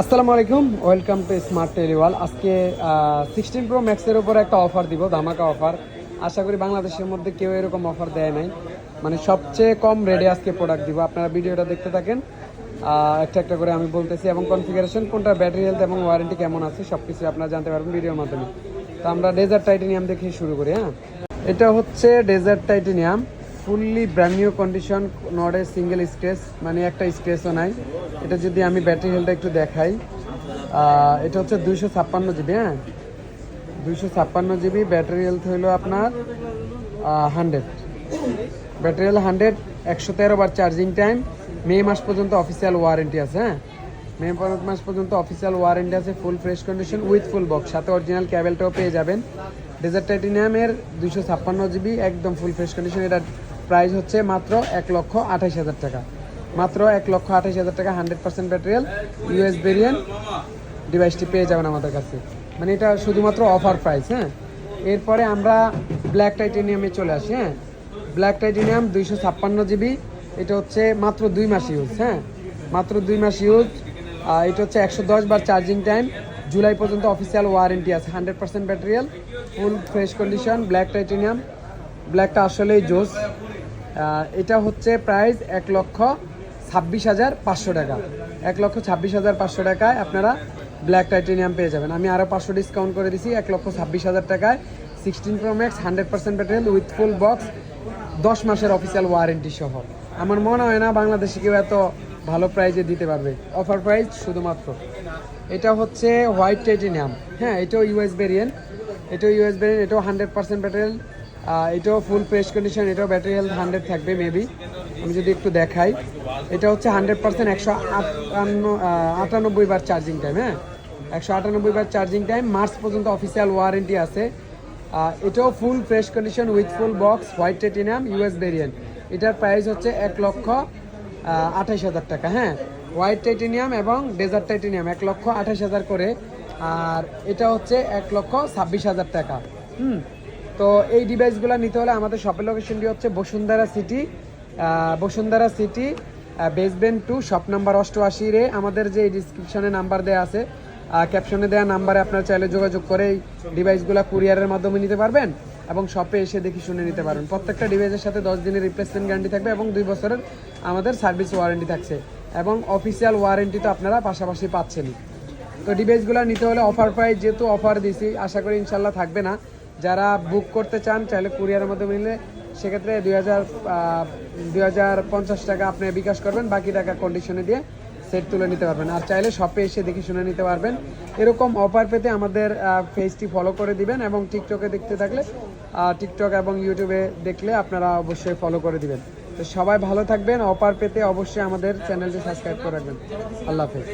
আসসালামু আলাইকুম welcome to smart টেলিওয়াল আজকে সিক্সটিন প্রো ম্যাক্সের উপর একটা অফার দিব, ধামাকা অফার আশা করি বাংলাদেশের মধ্যে কেউ এরকম অফার দেয় নাই। মানে সবচেয়ে কম রেডে আজকে প্রোডাক্ট দিব। আপনারা ভিডিওটা দেখতে থাকেন। একটা একটা করে আমি বলতেছি এবং কনফিগারেশন কোনটা ব্যাটারি হেলথ এবং ওয়ারেন্টি কেমন আছে সব কিছু আপনারা জানতে পারবেন ভিডিওর মাধ্যমে। তো আমরা ডেজার্ট টাইটেনিয়াম দেখে শুরু করি হ্যাঁ? এটা হচ্ছে desert titanium fully brand new condition a single scratch মানে একটা স্ক্রেচও নাই। এটা যদি আমি ব্যাটারি হেলটা একটু দেখাই এটা হচ্ছে দুইশো ছাপ্পান্ন জিবি হ্যাঁ? দুইশো ছাপ্পান্ন জিবি ব্যাটারি হেলথ হলো আপনার হান্ড্রেড ব্যাটারি হেলথ হান্ড্রেড একশো তেরো বার চার্জিং টাইম মে মাস পর্যন্ত অফিসিয়াল ওয়ারেন্টি আছে হ্যাঁ? মে মাস পর্যন্ত অফিসিয়াল ওয়ারেন্টি আছে full fresh condition with full box সাথে অরিজিনাল ক্যাবেলটাও পেয়ে যাবেন। ডেজার্ট টাইটেনিয়ামের দুইশো ছাপ্পান্ন জিবি একদম ফুল ফ্রেশ কন্ডিশন এটার প্রাইস হচ্ছে মাত্র এক লক্ষ আঠাশ হাজার টাকা। মাত্র এক লক্ষ আঠাশ হাজার টাকা হান্ড্রেড পার্সেন্ট ব্যাটারিয়াল ইউএস ভেরিয়েন্ট ডিভাইসটি পেয়ে যাবেন আমাদের কাছে। মানে এটা শুধুমাত্র অফার প্রাইস হ্যাঁ? এরপরে আমরা ব্ল্যাক টাইটেনিয়ামে চলে আসি হ্যাঁ? ব্ল্যাক টাইটেনিয়াম দুইশো ছাপ্পান্ন জিবি এটা হচ্ছে মাত্র দুই মাস ইউজ হ্যাঁ? মাত্র দুই মাস ইউজ এটা হচ্ছে একশো দশ বার চার্জিং টাইম জুলাই পর্যন্ত অফিসিয়াল ওয়ারেন্টি আছে hundred percent ব্যাটারিয়াল full fresh condition black titanium ব্ল্যাকটা আসলেই জোস। এটা হচ্ছে প্রাইস এক লক্ষ ছাব্বিশ হাজার পাঁচশো টাকা। এক লক্ষ ছাব্বিশ হাজার পাঁচশো টাকায় আপনারা ব্ল্যাক টাইটেনিয়াম পেয়ে যাবেন। আমি আরও পাঁচশো ডিসকাউন্ট করে দিছি, এক লক্ষ ছাব্বিশ হাজার টাকায়। Sixteen pro max hundred percent ব্যাটারিয়াল with full box দশ মাসের অফিসিয়াল ওয়ারেন্টি সহ। আমার মনে হয় না বাংলাদেশে কেউ এত ভালো প্রাইজে দিতে পারবে। অফার প্রাইস শুধুমাত্র। এটা হচ্ছে হোয়াইট টাইটেনিয়াম হ্যাঁ এটাও ইউএস ভেরিয়েন্ট এটাও ইউএস ভেরিয়েন্ট এটাও হান্ড্রেড পার্সেন্ট ব্যাটারিয়াল এটাও ফুল ফ্রেশ কন্ডিশন এটাও ব্যাটারি হেলথ হান্ড্রেড থাকবে মেবি আমি যদি একটু দেখাই, এটা হচ্ছে হান্ড্রেড পার্সেন্ট একশো আটান্ন আটানব্বই বার চার্জিং টাইম হ্যাঁ? একশো আটানব্বই বার চার্জিং টাইম মার্চ পর্যন্ত অফিসিয়াল ওয়ারেন্টি আছে। এটাও full fresh condition with full box white titanium US variant এটার প্রাইস হচ্ছে এক লক্ষ আঠাশ হাজার টাকা হ্যাঁ? হোয়াইট টাইটেনিয়াম এবং ডেজার্ট টাইটেনিয়াম এক লক্ষ আঠাশ হাজার করে। আর এটা হচ্ছে এক লক্ষ ছাব্বিশ হাজার টাকা। হুম? তো এই ডিভাইসগুলো নিতে হলে আমাদের শপের লোকেশনটি হচ্ছে Bashundhara city Bashundhara city basement two shop number অষ্টআশি রে। আমাদের যে ডিসক্রিপশনে নাম্বার দেওয়া আছে ক্যাপশনে দেওয়া নাম্বারে আপনারা চাইলে যোগাযোগ করে এই ডিভাইসগুলো কুরিয়ারের মাধ্যমে নিতে পারবেন এবং শপে এসে দেখি শুনে নিতে পারবেন। প্রত্যেকটা ডিভাইসের সাথে দশ দিনের রিপ্লেসমেন্ট গ্যারান্টি থাকবে এবং দুই বছরের আমাদের সার্ভিস ওয়ারেন্টি থাকছে এবং অফিসিয়াল ওয়ারেন্টি তো আপনারা পাশাপাশি পাচ্ছেনই। তো ডিভাইসগুলো নিতে হলে অফার প্রাইস যেহেতু অফার দিছি, আশা করি ইনশাল্লাহ থাকবে না। যারা বুক করতে চান, চাইলে কুরিয়ারের মাধ্যমে নিলে সেক্ষেত্রে দুই হাজার দুই হাজার পঞ্চাশ টাকা আপনি বিকাশ করবেন, বাকি টাকা কন্ডিশনে দিয়ে সেট তুলে নিতে পারবেন। আর চাইলে শপে এসে দেখে শুনে নিতে পারবেন। এরকম অফার পেতে আমাদের পেজটি ফলো করে দিবেন এবং টিকটকে দেখতে থাকলে টিকটক এবং ইউটিউবে দেখলে আপনারা অবশ্যই ফলো করে দিবেন। তো সবাই ভালো থাকবেন। অফার পেতে অবশ্যই আমাদের চ্যানেলটি সাবস্ক্রাইব করে রাখবেন। আল্লাহ হাফেজ।